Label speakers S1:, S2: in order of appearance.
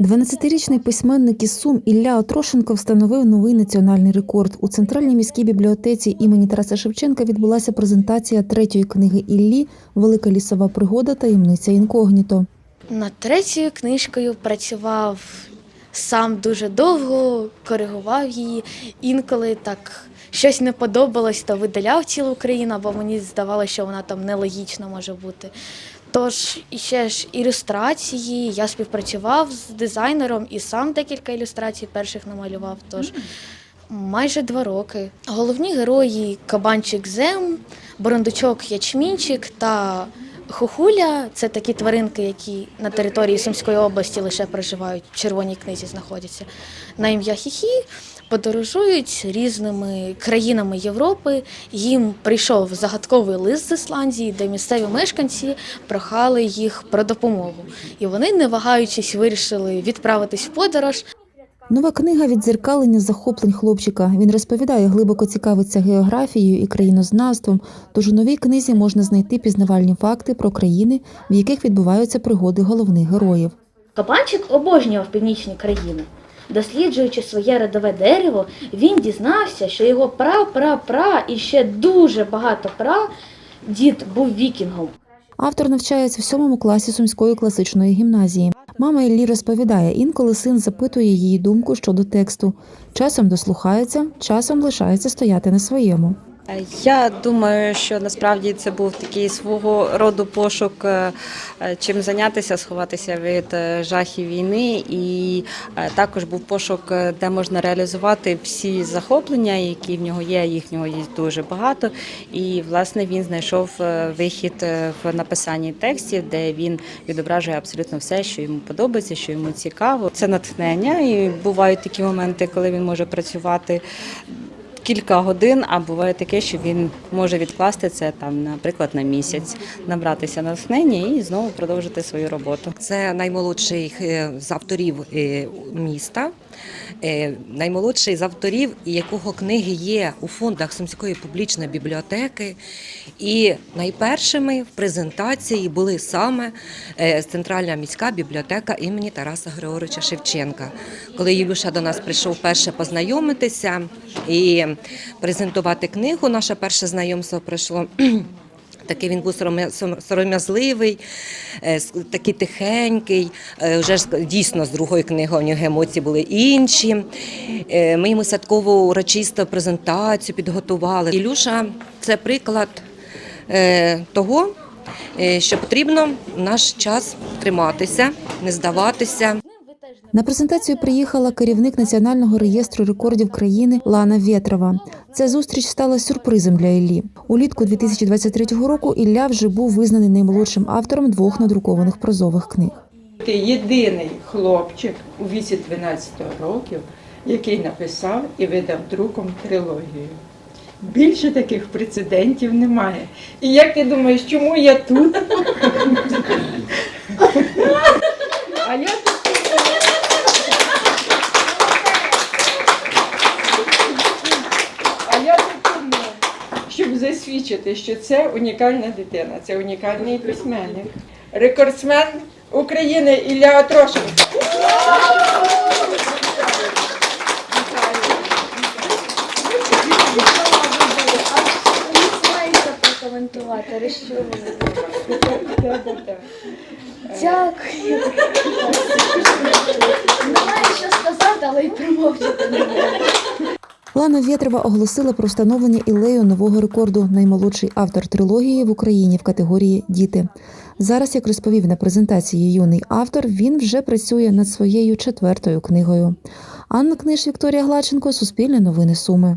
S1: 12-річний письменник із Сум Ілля Отрошенко встановив новий національний рекорд. У центральній міській бібліотеці імені Тараса Шевченка відбулася презентація третьої книги Іллі Велика лісова пригода таємниця інкогніто.
S2: Над третьою книжкою працював сам дуже довго, коригував її. Інколи так щось не подобалось, то видаляв цілу Україну, бо мені здавалося, що вона там нелогічна може бути. Тож ще ж ілюстрації. Я співпрацював з дизайнером і сам декілька ілюстрацій перших намалював. Тож майже два роки. Головні герої Кабанчик Зем, Борондучок Ячмінчик та Хухуля це такі тваринки, які на території Сумської області лише проживають, в червоній книзі знаходяться. На ім'я Хіхі подорожують різними країнами Європи. Їм прийшов загадковий лист з Ісландії, де місцеві мешканці прохали їх про допомогу. І вони, не вагаючись, вирішили відправитись в подорож.
S1: Нова книга віддзеркалення захоплень хлопчика. Він розповідає, глибоко цікавиться географією і країнознавством. Тож у новій книзі можна знайти пізнавальні факти про країни, в яких відбуваються пригоди головних героїв.
S2: Кабанчик обожнював північні країни. Досліджуючи своє родове дерево, він дізнався, що його пра-пра-пра і ще дуже багато пра дід був вікінгом.
S1: Автор навчається в сьомому класі сумської класичної гімназії. Мама Іллі розповідає, інколи син запитує її думку щодо тексту. Часом дослухається, часом лишається стояти на своєму.
S3: Я думаю, що насправді це був такий свого роду пошук, е, е, чим зайнятися, сховатися від е, жахів війни, і е, також був пошук, е, де можна реалізувати всі захоплення, які в нього є. Їхнього є дуже багато. І власне він знайшов е, вихід е, в написанні текстів, де він відображує абсолютно все, що йому подобається, що йому цікаво. Це натхнення, і бувають такі моменти, коли він може працювати кілька годин, а буває таке, що він може відкласти це там, наприклад, на місяць, набратися натхнення і знову продовжити свою роботу.
S4: Це наймолодший е, з авторів е, міста, наймолодший з авторів, якого книги є у фондах Сумської публічної бібліотеки. І найпершими в презентації були саме е, Центральна міська бібліотека імені Тараса Григоровича Шевченка. Коли Юлюша до нас прийшов перше познайомитися і презентувати книгу, наше перше знайомство пройшло. Такий він був сором'язливий, е, такий тихенький. Е, Вже ж дійсно з другої книги у нього емоції були інші. Е, Ми йому святкову урочисту презентацію підготували. Ілюша це приклад того, що потрібно наш час триматися, не здаватися.
S1: На презентацію приїхала керівник Національного реєстру рекордів країни Лана Вєтрова. Ця зустріч стала сюрпризом для Іллі. Улітку 2023 року Ілля вже був визнаний наймолодшим автором двох надрукованих прозових книг.
S5: Ти єдиний хлопчик у віці 12 років, який написав і видав друком трилогію. Більше таких прецедентів немає. І як ти думаєш, чому я тут? А я тут. А я тут тому, щоб засвідчити, що це унікальна дитина, це унікальний письменник. Рекордсмен України Ілля Отрошенко.
S2: розчулити. Дякую. Немає що сказати, але й промовчати не можу.
S1: Лана Вєтрова оголосила про встановлення Ілею нового рекорду наймолодший автор трилогії в Україні в категорії Діти. Зараз, як розповів на презентації юний автор, він вже працює над своєю четвертою книгою. Анна Книж, Вікторія Глаченко, Суспільне новини Суми.